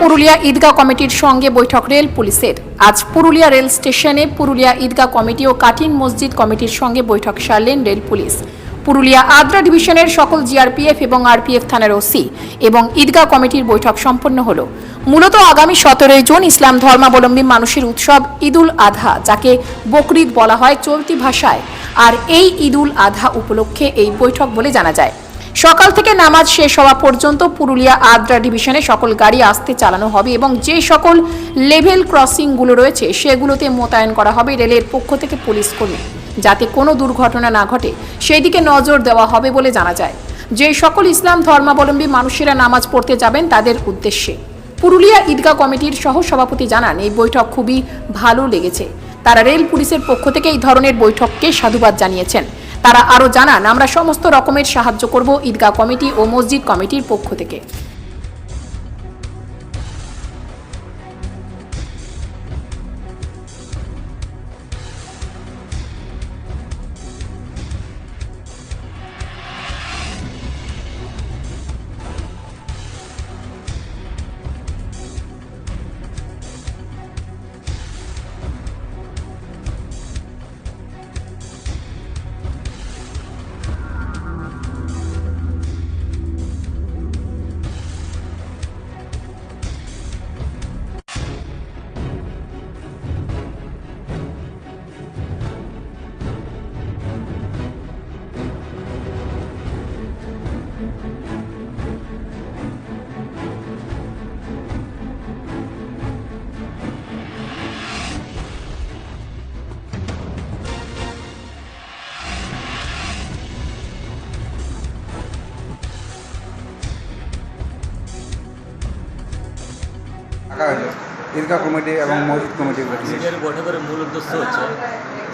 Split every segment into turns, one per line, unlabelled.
পুরুলিয়া ঈদগাহ কমিটির সঙ্গে বৈঠক রেল পুলিশের। আজ পুরুলিয়া রেল স্টেশনে পুরুলিয়া ঈদগাহ কমিটি ও কাটিন মসজিদ কমিটির সঙ্গে বৈঠক সারলেন রেল পুলিশ। পুরুলিয়া আদ্রা ডিভিশনের সকল জিআরপিএফ এবং আরপিএফ থানার ওসি এবং ঈদগাহ কমিটির বৈঠক সম্পন্ন হল। মূলত আগামী সতেরোই জুন ইসলাম ধর্মাবলম্বী মানুষের উৎসব ঈদুল আধা, যাকে বকরিদ বলা হয় চলতি ভাষায়। আর এই ঈদুল আধা উপলক্ষে এই বৈঠক বলে জানা যায়। সকাল থেকে নামাজ শেষ হওয়া পর্যন্ত পুরুলিয়া আদ্রা ডিভিশনে সকল গাড়ি আসতে চালানো হবে এবং যে সকল লেভেল ক্রসিংগুলো রয়েছে সেগুলোতে মোতায়েন করা হবে রেলের পক্ষ থেকে পুলিশ কর্মী। যাতে কোনো দুর্ঘটনা না ঘটে সেই দিকে নজর দেওয়া হবে বলে জানা যায়। যে সকল ইসলাম ধর্মাবলম্বী মানুষেরা নামাজ পড়তে যাবেন তাদের উদ্দেশ্যে। পুরুলিয়া ঈদগাহ কমিটির সহ সভাপতি জানান, এই বৈঠক খুবই ভালো লেগেছে। তারা রেল পুলিশের পক্ষ থেকে এই ধরনের বৈঠককে সাধুবাদ জানিয়েছেন। তারা আরও জানান, আমরা সমস্ত রকমের সাহায্য করব ঈদগাহ কমিটি ও মসজিদ কমিটির পক্ষ থেকে।
রাখা হয়েছে ঈদগাহ কমিটি এবং মসজিদ কমিটির কাছে
বৈঠকের মূল উদ্দেশ্য হচ্ছে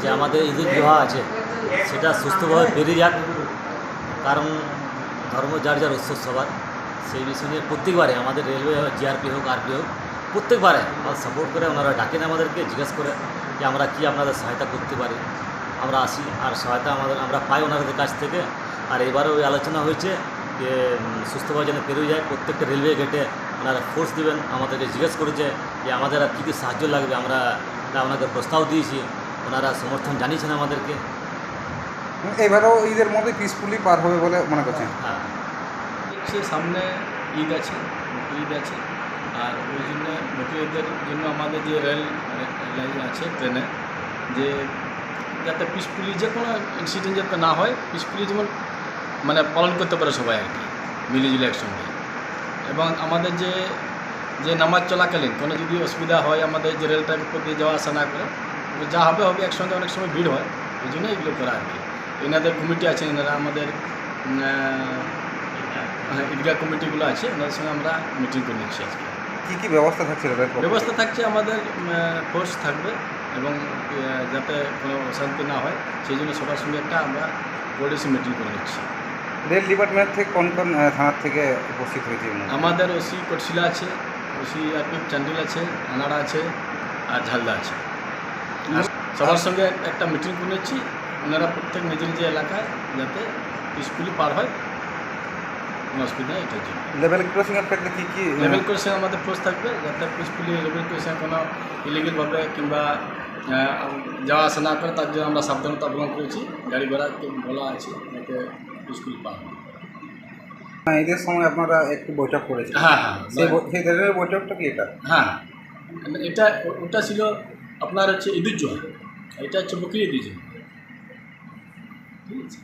যে আমাদের ঈদের জোহা আছে, সেটা সুস্থভাবে বেরিয়ে যাক। কারণ ধর্ম যার যার উৎসব সবার, সেই বিষয় নিয়ে প্রত্যেকবারে আমাদের রেলওয়ে জিআরপি হোক, আরপি হোক, প্রত্যেকবারে আমাদের সাপোর্ট করে ওনারা ডাকেন আমাদেরকে, জিজ্ঞেস করে যে আমরা কি আপনাদের সহায়তা করতে পারি। আমরা আসি, আর সহায়তা আমাদের, আমরা পাই ওনাদের কাছ থেকে। আর এবারেও ওই আলোচনা হয়েছে যে সুস্থভাবে যেন পেরিয়ে যায়, প্রত্যেকটা রেলওয়ে গেটে ওনারা ফোর্স দেবেন আমাদেরকে জিজ্ঞেস করেছে যে আমাদের আর কী কী সাহায্য লাগবে আমরা তা ওনাকে প্রস্তাব দিয়েছি ওনারা সমর্থন জানিয়েছেন আমাদেরকে।
এবারেও ঈদের মধ্যে পিসফুলি পার হবে বলে মনে করছেন?
হ্যাঁ
হচ্ছে সামনে ঈদ আছে ঈদ আছে আর ওই জন্য ঈদের জন্য আমাদের যে রেল লাইন আছে ট্রেনে যে যাতে পিসফুলি যে কোনো ইনসিডেন্ট যাতে না হয় পিসফুলি যেমন মানে পালন করতে পারে সবাই আর কি মিলেজুলে একসঙ্গে। এবং আমাদের যে যে নামাজ চলাকালীন কোনো যদি অসুবিধা হয় আমাদের যে রেলটার উপর দিয়ে যাওয়া আসা না করে যা হবে হবে একসঙ্গে অনেক সময় ভিড় হয় ওই জন্য এগুলো করা আর কি। এনাদের কমিটি আছে এনারা আমাদের আহ, হ্যাঁ ঈদগাহ কমিটিগুলো আছে ওনাদের সঙ্গে আমরা মিটিং করে নিচ্ছি আজকে।
কি কি ব্যবস্থা থাকছে?
ব্যবস্থা থাকছে আমাদের ফোর্স থাকবে এবং যাতে কোনো অশান্তি না হয় সেই জন্য সবার সঙ্গে একটা আমরা কোর্ডিনেশন মিটিং করে নিচ্ছি।
রেল ডিপার্টমেন্ট থেকে কোন কোন থানার থেকে উপস্থিত হয়েছে
আমাদের ওসি কটশিলা আছে ওসি আরপিএফ চান্ডিল আছে আনাড়া আছে আর ঝালদা আছে। সবার সঙ্গে একটা মিটিং করে নিচ্ছি ওনারা প্রত্যেক নিজের নিজের এলাকায় যাতে পিসফুলি পার হয় কোনো অসুবিধা এটার জন্য।
লেভেল ক্রসিংয়ের ক্ষেত্রে কি কি
লেভেল ক্রসিং আমাদের ফোর্স থাকবে যাতে পিসফুলি লেভেল ক্রসিং কোনো ইলিগেলভাবে কিংবা যাওয়া আসা না করে তার জন্য আমরা সাবধানতা অবলম্বন করেছি। গাড়ি ঘোড়াকে বলা আছে যাতে পিসফুলি পার এদের
ঈদের সময় আপনারা একটু বৈঠক করেছেন
হ্যাঁ হ্যাঁ
সেই বৈঠকটা কি এটা?
হ্যাঁ এটা ও- ওটা ছিল আপনার হচ্ছে ঈদুজ্জোহা এটা হচ্ছে বকরি ঈদুজ্জোহা ঠিক আছে?